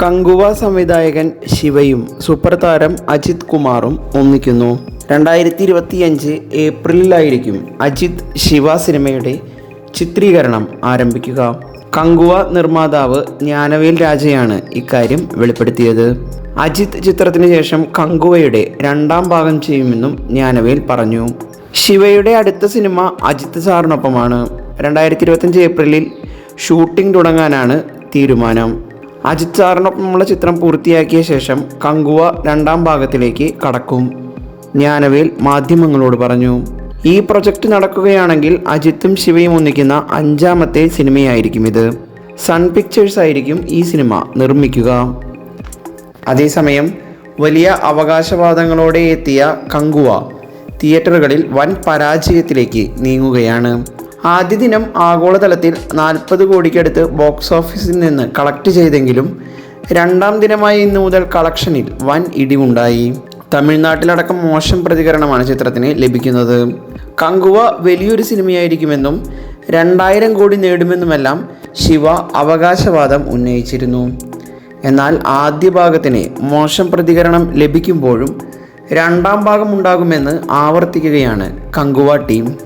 കങ്കുവ സംവിധായകൻ ശിവയും സൂപ്പർ താരം അജിത് കുമാറും ഒന്നിക്കുന്നു. രണ്ടായിരത്തി ഇരുപത്തിയഞ്ച് ഏപ്രിലിലായിരിക്കും അജിത് ശിവ സിനിമയുടെ ചിത്രീകരണം ആരംഭിക്കുക. കങ്കുവ നിർമ്മാതാവ് ജ്ഞാനവേൽ രാജയാണ് ഇക്കാര്യം വെളിപ്പെടുത്തിയത്. അജിത് ചിത്രത്തിന് ശേഷം കങ്കുവയുടെ രണ്ടാം ഭാഗം ചെയ്യുമെന്നും ജ്ഞാനവേൽ പറഞ്ഞു. ശിവയുടെ അടുത്ത സിനിമ അജിത് സാറിനൊപ്പമാണ്. രണ്ടായിരത്തി ഇരുപത്തഞ്ച് ഏപ്രിലിൽ ഷൂട്ടിംഗ് തുടങ്ങാനാണ് തീരുമാനം. അജിത് സാറിനൊപ്പമുള്ള ചിത്രം പൂർത്തിയാക്കിയ ശേഷം കങ്കുവ രണ്ടാം ഭാഗത്തിലേക്ക് കടക്കും. ജ്ഞാനവേൽ മാധ്യമങ്ങളോട് പറഞ്ഞു ഈ പ്രൊജക്റ്റ് നടക്കുകയാണെങ്കിൽ അജിത്തും ശിവയും ഒന്നിക്കുന്ന അഞ്ചാമത്തെ സിനിമയായിരിക്കും ഇത്. സൺ പിക്ചേഴ്സ് ആയിരിക്കും ഈ സിനിമ നിർമ്മിക്കുക. അതേസമയം വലിയ അവകാശവാദങ്ങളോടെ എത്തിയ കങ്കുവ തിയേറ്ററുകളിൽ വൻ പരാജയത്തിലേക്ക് നീങ്ങുകയാണ്. ആദ്യ ദിനം ആഗോളതലത്തിൽ നാൽപ്പത് കോടിക്കടുത്ത് ബോക്സ് ഓഫീസിൽ നിന്ന് കളക്ട് ചെയ്തെങ്കിലും രണ്ടാം ദിനമായ ഇന്നു മുതൽ കളക്ഷനിൽ വൻ ഇടിവുണ്ടായി. തമിഴ്നാട്ടിലടക്കം മോശം പ്രതികരണമാണ് ചിത്രത്തിന് ലഭിക്കുന്നത്. കങ്കുവ വലിയൊരു സിനിമയായിരിക്കുമെന്നും രണ്ടായിരം കോടി നേടുമെന്നുമെല്ലാം ശിവ അവകാശവാദം ഉന്നയിച്ചിരുന്നു. എന്നാൽ ആദ്യ ഭാഗത്തിന് മോശം പ്രതികരണം ലഭിക്കുമ്പോഴും രണ്ടാം ഭാഗം ഉണ്ടാകുമെന്ന് ആവർത്തിക്കുകയാണ് കങ്കുവ ടീം.